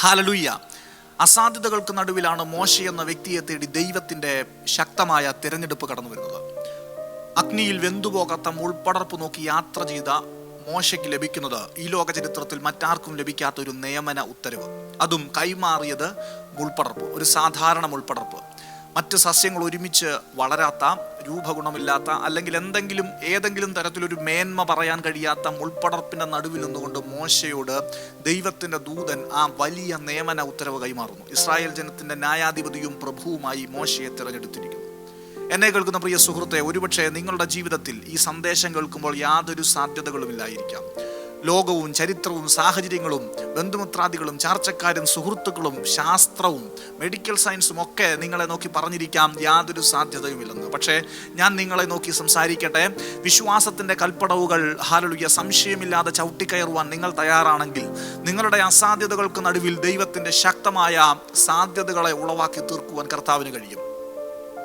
ഹാലലുയ്യ അസാധ്യതകൾക്ക് നടുവിലാണ് മോശ എന്ന വ്യക്തിയെ തേടി ദൈവത്തിന്റെ ശക്തമായ തിരഞ്ഞെടുപ്പ് കടന്നു വരുന്നത്. അഗ്നിയിൽ വെന്തുപോകാത്ത മുൾപ്പടർപ്പ് നോക്കി യാത്ര ചെയ്ത മോശയ്ക്ക് ലഭിക്കുന്നത് ഈ ലോക ചരിത്രത്തിൽ മറ്റാർക്കും ലഭിക്കാത്ത ഒരു നിയമന ഉത്തരവ്. അതും കൈമാറിയത് മുൾപ്പടർപ്പ് ഒരു സാധാരണ മുൾപ്പടർപ്പ് മറ്റ് സസ്യങ്ങൾ ഒരുമിച്ച് വളരാത്ത രൂപഗുണമില്ലാത്ത അല്ലെങ്കിൽ എന്തെങ്കിലും ഏതെങ്കിലും തരത്തിലൊരു മേന്മ പറയാൻ കഴിയാത്ത മുൾപ്പടർപ്പിന്റെ നടുവിൽ നിന്നുകൊണ്ട് മോശയോട് ദൈവത്തിന്റെ ദൂതൻ ആ വലിയ നിയമന ഉത്തരവ് കൈമാറുന്നു. ഇസ്രായേൽ ജനത്തിന്റെ ന്യായാധിപതിയും പ്രഭുവുമായി മോശയെ തിരഞ്ഞെടുത്തിരിക്കുന്നു. എന്നെ കേൾക്കുന്ന പ്രിയ സുഹൃത്തെ ഒരുപക്ഷെ നിങ്ങളുടെ ജീവിതത്തിൽ ഈ സന്ദേശം കേൾക്കുമ്പോൾ യാതൊരു സാധ്യതകളുമില്ലായിരിക്കാം ലോകവും ചരിത്രവും സാഹചര്യങ്ങളും ബന്ധുമിത്രാദികളും ചാർച്ചക്കാരും സുഹൃത്തുക്കളും ശാസ്ത്രവും മെഡിക്കൽ സയൻസും ഒക്കെ നിങ്ങളെ നോക്കി പറഞ്ഞിരിക്കാം. യാതൊരു സാധ്യതയുമില്ലെന്ന്. പക്ഷേ ഞാൻ നിങ്ങളെ നോക്കി സംസാരിക്കട്ടെ. വിശ്വാസത്തിന്റെ കൽപ്പടവുകൾ ഹാലലുയ സംശയമില്ലാതെ ചവിട്ടിക്കയറുവാൻ നിങ്ങൾ തയ്യാറാണെങ്കിൽ നിങ്ങളുടെ അസാധ്യതകൾക്ക് നടുവിൽ ദൈവത്തിന്റെ ശക്തമായ സാധ്യതകളെ ഉളവാക്കി തീർക്കുവാൻ കർത്താവിന് കഴിയും.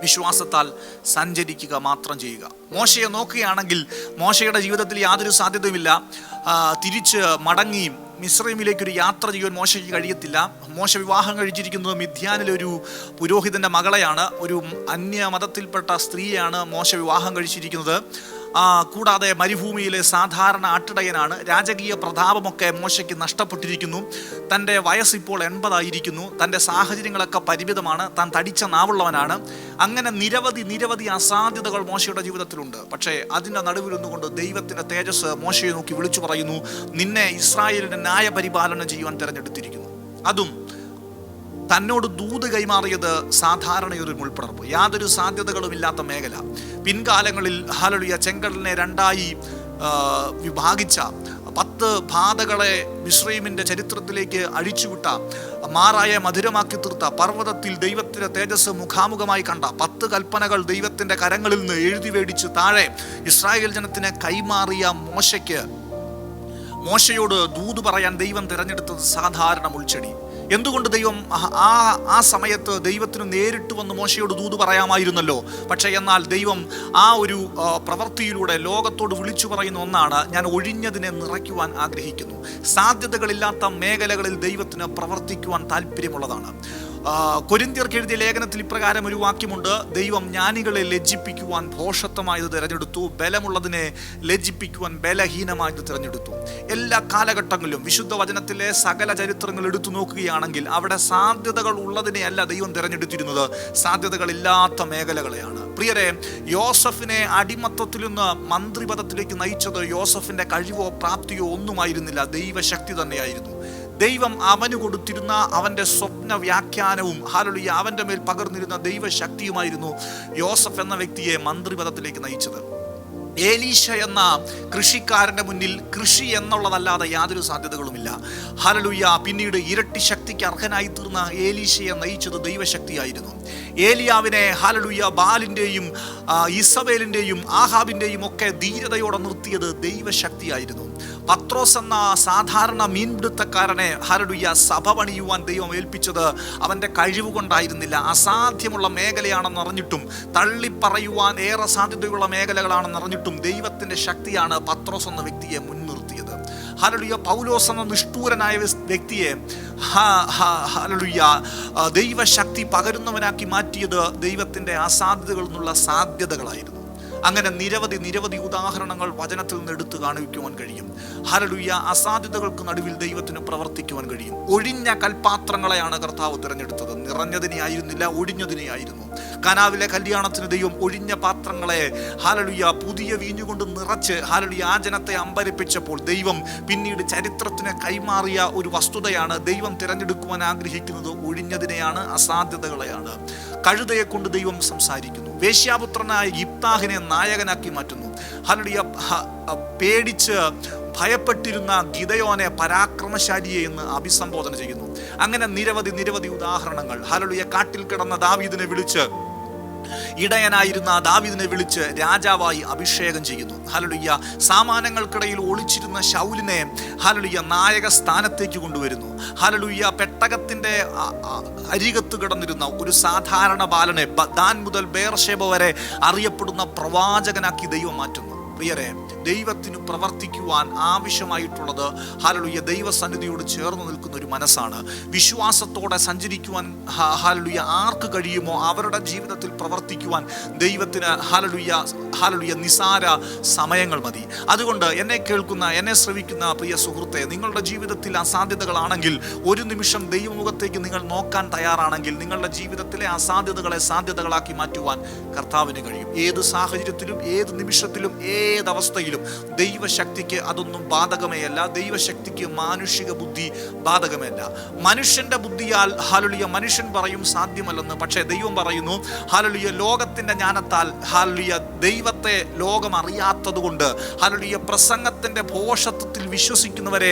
വിശ്വാസത്താൽ സഞ്ചരിക്കുക മാത്രം ചെയ്യുക. മോശയെ നോക്കുകയാണെങ്കിൽ മോശയുടെ ജീവിതത്തിൽ യാതൊരു സാധ്യതയുമില്ല. തിരിച്ച് മടങ്ങിയും മിശ്രമിലേക്ക് ഒരു യാത്ര ചെയ്യാൻ മോശയ്ക്ക് കഴിയത്തില്ല. മോശ വിവാഹം കഴിച്ചിരിക്കുന്നത് മിഥ്യാനിലെ ഒരു പുരോഹിതന്റെ മകളെയാണ്. ഒരു അന്യ മതത്തിൽപ്പെട്ട സ്ത്രീയാണ് മോശ വിവാഹം കഴിച്ചിരിക്കുന്നത്. കൂടാതെ മരുഭൂമിയിലെ സാധാരണ ആട്ടിടയനാണ് രാജകീയ പ്രതാപമൊക്കെ മോശയ്ക്ക് നഷ്ടപ്പെട്ടിരിക്കുന്നു. തന്റെ വയസ്സിപ്പോൾ എൺപതായിരിക്കുന്നു. തന്റെ സാഹചര്യങ്ങളൊക്കെ പരിമിതമാണ്. താൻ തടിച്ച നാവുള്ളവനാണ്. അങ്ങനെ നിരവധി നിരവധി അസാധ്യതകൾ മോശയുടെ ജീവിതത്തിലുണ്ട്. പക്ഷേ അതിന്റെ നടുവിലൊന്നുകൊണ്ട് ദൈവത്തിന്റെ തേജസ് മോശയെ നോക്കി വിളിച്ചു പറയുന്നു നിന്നെ ഇസ്രായേലിന്റെ ന്യായപരിപാലനം ചെയ്യുവാൻ തിരഞ്ഞെടുത്തിരിക്കുന്നു. അതും തന്നോട് ദൂത് കൈമാറിയത് സാധാരണയൊരു മുൾപ്പടർപ്പ് യാതൊരു സാധ്യതകളുമില്ലാത്ത മേഖല. പിൻകാലങ്ങളിൽ ഹാലളിയ ചെങ്കടലിനെ രണ്ടായി വിഭാഗിച്ച പത്ത് പാതകളെ മിശ്രീമിന്റെ ചരിത്രത്തിലേക്ക് അഴിച്ചുവിട്ട മാറായ മധുരമാക്കി തീർത്ത പർവതത്തിൽ ദൈവത്തിന്റെ തേജസ് മുഖാമുഖമായി കണ്ട പത്ത് കൽപ്പനകൾ ദൈവത്തിന്റെ കരങ്ങളിൽ നിന്ന് എഴുതി മേടിച്ച് താഴെ ഇസ്രായേൽ ജനത്തിന് കൈമാറിയ മോശയ്ക്ക് മോശയോട് ദൂത് പറയാൻ ദൈവം തിരഞ്ഞെടുത്തത് സാധാരണ മുൾച്ചെടി. എന്തുകൊണ്ട് ദൈവം ആ- ആ സമയത്ത് ദൈവത്തിന് നേരിട്ട് വന്ന് മോശയോട് ദൂത് പറയാമായിരുന്നല്ലോ? പക്ഷേ എന്നാൽ ദൈവം ആ ഒരു പ്രവൃത്തിയിലൂടെ ലോകത്തോട് വിളിച്ചു പറയുന്ന ഒന്നാണ് ഞാൻ ഒഴിഞ്ഞതിനെ നിറയ്ക്കുവാൻ ആഗ്രഹിക്കുന്നു. സാധ്യതകളില്ലാത്ത മേഖലകളിൽ ദൈവത്തിന് പ്രവർത്തിക്കുവാൻ താല്പര്യമുള്ളതാണ്. കൊരിന്ത്യർക്ക് എഴുതിയ ലേഖനത്തിൽ ഇപ്രകാരം ഒരു വാക്യമുണ്ട്. ദൈവം ജ്ഞാനികളെ ലജ്ജിപ്പിക്കുവാൻ ഭോഷത്വമായത് തിരഞ്ഞെടുത്തു. ബലമുള്ളതിനെ ലജ്ജിപ്പിക്കുവാൻ ബലഹീനമായത് തിരഞ്ഞെടുത്തു. എല്ലാ കാലഘട്ടങ്ങളിലും വിശുദ്ധ വചനത്തിലെ സകല ചരിത്രങ്ങൾ എടുത്തു നോക്കുകയാണെങ്കിൽ അവിടെ സാധ്യതകൾ ഉള്ളതിനെയല്ല ദൈവം തിരഞ്ഞെടുത്തിരുന്നത്. സാധ്യതകളില്ലാത്ത മേഖലകളെയാണ്. പ്രിയരെ യോസഫിനെ അടിമത്തത്തിൽ നിന്ന് മന്ത്രിപദത്തിലേക്ക് നയിച്ചത് യോസഫിന്റെ കഴിവോ പ്രാപ്തിയോ ഒന്നുമായിരുന്നില്ല. ദൈവശക്തി തന്നെയായിരുന്നു. ദൈവം അവന് കൊടുത്തിരുന്ന അവന്റെ സ്വപ്ന വ്യാഖ്യാനവും ഹാലൊളിയ അവന്റെ മേൽ പകർന്നിരുന്ന ദൈവശക്തിയുമായിരുന്നു യോസഫ് എന്ന വ്യക്തിയെ മന്ത്രിപദത്തിലേക്ക് നയിച്ചത്. ഏലീശ എന്ന കൃഷിക്കാരന്റെ മുന്നിൽ കൃഷി എന്നുള്ളതല്ലാതെ യാതൊരു സാധ്യതകളുമില്ല. ഹലലുയ്യ പിന്നീട് ഇരട്ടി ശക്തിക്ക് അർഹനായി തീർന്ന ഏലീശയെ നയിച്ചത് ദൈവശക്തിയായിരുന്നു. ഏലിയാവിനെ ഹലലുയ്യ ബാലിന്റെയും ഇസബേലിന്റെയും ആഹാബിന്റെയും ഒക്കെ ധീരതയോടെ നിർത്തിയത് ദൈവശക്തിയായിരുന്നു. പത്രോസ് എന്ന സാധാരണ മീൻപിടുത്തക്കാരനെ ഹരടുയ്യ സഭ പണിയുവാൻ ദൈവം ഏൽപ്പിച്ചത് അവന്റെ കഴിവ് കൊണ്ടായിരുന്നില്ല അസാധ്യമുള്ള മേഖലയാണെന്ന് അറിഞ്ഞിട്ടും തള്ളിപ്പറയുവാൻ ഏറെ സാധ്യതയുള്ള മേഖലകളാണെന്ന് അറിഞ്ഞിട്ടും ദൈവത്തിന്റെ ശക്തിയാണ് പത്രോസ് എന്ന വ്യക്തിയെ മുൻനിർത്തിയത്. ഹലലുയ പൗലോസ് എന്ന നിഷ്ഠൂരനായ വ്യക്തിയെ ഹ- ഹ- ഹല്ലേലൂയ, ദൈവശക്തി പകരുന്നവനാക്കി മാറ്റിയത് ദൈവത്തിന്റെ അസാധ്യതകളിൽ നിന്നുള്ള സാധ്യതകളായിരുന്നു. അങ്ങനെ നിരവധി നിരവധി ഉദാഹരണങ്ങൾ വചനത്തിൽ നിന്ന് എടുത്തു കാണിക്കുവാൻ കഴിയും. ഹരലുയ്യ അസാധ്യതകൾക്ക് നടുവിൽ ദൈവത്തിന് പ്രവർത്തിക്കുവാൻ കഴിയും. ഒഴിഞ്ഞ കൽപാത്രങ്ങളെയാണ് കർത്താവ് തിരഞ്ഞെടുത്തത്. നിറഞ്ഞതിനെ ആയിരുന്നില്ല ഒഴിഞ്ഞതിനെ ആയിരുന്നു കനാവിലെ കല്യാണത്തിന് ദൈവം ഒഴിഞ്ഞ പാത്രങ്ങളെ ഹാലലുയ്യ പുതിയ വീഞ്ഞുകൊണ്ട് നിറച്ച് ഹാലലുയ്യ ആ ജനത്തെ അമ്പരിപ്പിച്ചപ്പോൾ ദൈവം പിന്നീട് ചരിത്രത്തിന് കൈമാറിയ ഒരു വസ്തുതയാണ്. ദൈവം തിരഞ്ഞെടുക്കുവാൻ ആഗ്രഹിക്കുന്നത് ഒഴിഞ്ഞതിനെയാണ് അസാധ്യതകളെയാണ്. കഴുതയെ കൊണ്ട് ദൈവം സംസാരിക്കുന്നു. വേശ്യാപുത്രനായ ഇപ്താഹിനെ നായകനാക്കി മാറ്റുന്നു. ഹലടിയ പേടിച്ച് ഭയപ്പെട്ടിരുന്ന ഗിതയോനെ പരാക്രമശാലിയെ എന്ന് അഭിസംബോധന ചെയ്യുന്നു. അങ്ങനെ നിരവധി നിരവധി ഉദാഹരണങ്ങൾ. ഹലളിയ കാട്ടിൽ കിടന്ന ദാവീദിനെ വിളിച്ച് ഇടയനായിരുന്ന ദാവിദിനെ വിളിച്ച് രാജാവായി അഭിഷേകം ചെയ്യുന്നു. ഹലലുയ്യ സാമാനങ്ങൾക്കിടയിൽ ഒളിച്ചിരുന്ന ശൗലിനെ ഹലലുയ്യ നായക സ്ഥാനത്തേക്ക് കൊണ്ടുവരുന്നു. ഹലലുയ്യ ആ, അരികത്ത് കിടന്നിരുന്ന ഒരു സാധാരണ ബാലനെ ദാൻ മുതൽ ബേർഷേബ വരെ അറിയപ്പെടുന്ന പ്രവാചകനാക്കി ദൈവം മാറ്റുന്നു. പ്രിയരെ ദൈവത്തിന് പ്രവർത്തിക്കുവാൻ ആവശ്യമായിട്ടുള്ളത് ഹാലലുയ ദൈവസന്നിധിയോട് ചേർന്ന് നിൽക്കുന്ന ഒരു മനസ്സാണ്. വിശ്വാസത്തോടെ സഞ്ചരിക്കുവാൻ ഹാലലുയ ആർക്ക് കഴിയുമോ അവരുടെ ജീവിതത്തിൽ പ്രവർത്തിക്കുവാൻ ദൈവത്തിന് ഹാലലുയ ഹാലലുയ നിസാര സമയങ്ങൾ മതി. അതുകൊണ്ട് എന്നെ കേൾക്കുന്ന എന്നെ ശ്രവിക്കുന്ന പ്രിയ സുഹൃത്തെ നിങ്ങളുടെ ജീവിതത്തിൽ അസാധ്യതകളാണെങ്കിൽ ഒരു നിമിഷം ദൈവമുഖത്തേക്ക് നിങ്ങൾ നോക്കാൻ തയ്യാറാണെങ്കിൽ നിങ്ങളുടെ ജീവിതത്തിലെ അസാധ്യതകളെ സാധ്യതകളാക്കി മാറ്റുവാൻ കർത്താവിന് കഴിയും. ഏത് സാഹചര്യത്തിലും ഏത് നിമിഷത്തിലും ഏതവസ്ഥയിലും ദൈവശക്തിക്ക് അതൊന്നും ബാധകമേയല്ല. ദൈവശക്തിക്ക് മാനുഷിക ബുദ്ധി ബാധകമല്ല മനുഷ്യന്റെ ബുദ്ധിയാൽ ഹാലുലിയ മനുഷ്യൻ പറയും സാധ്യമല്ലെന്ന്. പക്ഷേ ദൈവം പറയുന്നു ഹാലുലിയ ലോകത്തിന്റെ ജ്ഞാനത്താൽ ഹാലുലിയ ദൈവത്തെ ലോകം അറിയാത്തത് കൊണ്ട് ഹാലുലിയ പ്രസംഗത്തിന്റെ പോഷത്വത്തിൽ വിശ്വസിക്കുന്നവരെ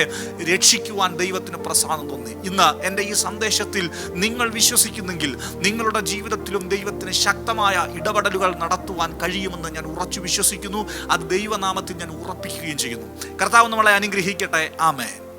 രക്ഷിക്കുവാൻ ദൈവത്തിന് പ്രസാദം തോന്നി. ഇന്ന് എന്റെ ഈ സന്ദേശത്തിൽ നിങ്ങൾ വിശ്വസിക്കുന്നെങ്കിൽ നിങ്ങളുടെ ജീവിതത്തിലും ദൈവത്തിന് ശക്തമായ ഇടപെടലുകൾ നടത്തുവാൻ കഴിയുമെന്ന് ഞാൻ ഉറച്ചു വിശ്വസിക്കുന്നു. അത് ദൈവനാമത്തിൽ ഞാൻ ഉറപ്പിക്കുകയും ചെയ്യുന്നു. കർത്താവ് നമ്മളെ അനുഗ്രഹിക്കട്ടെ. ആമേൻ.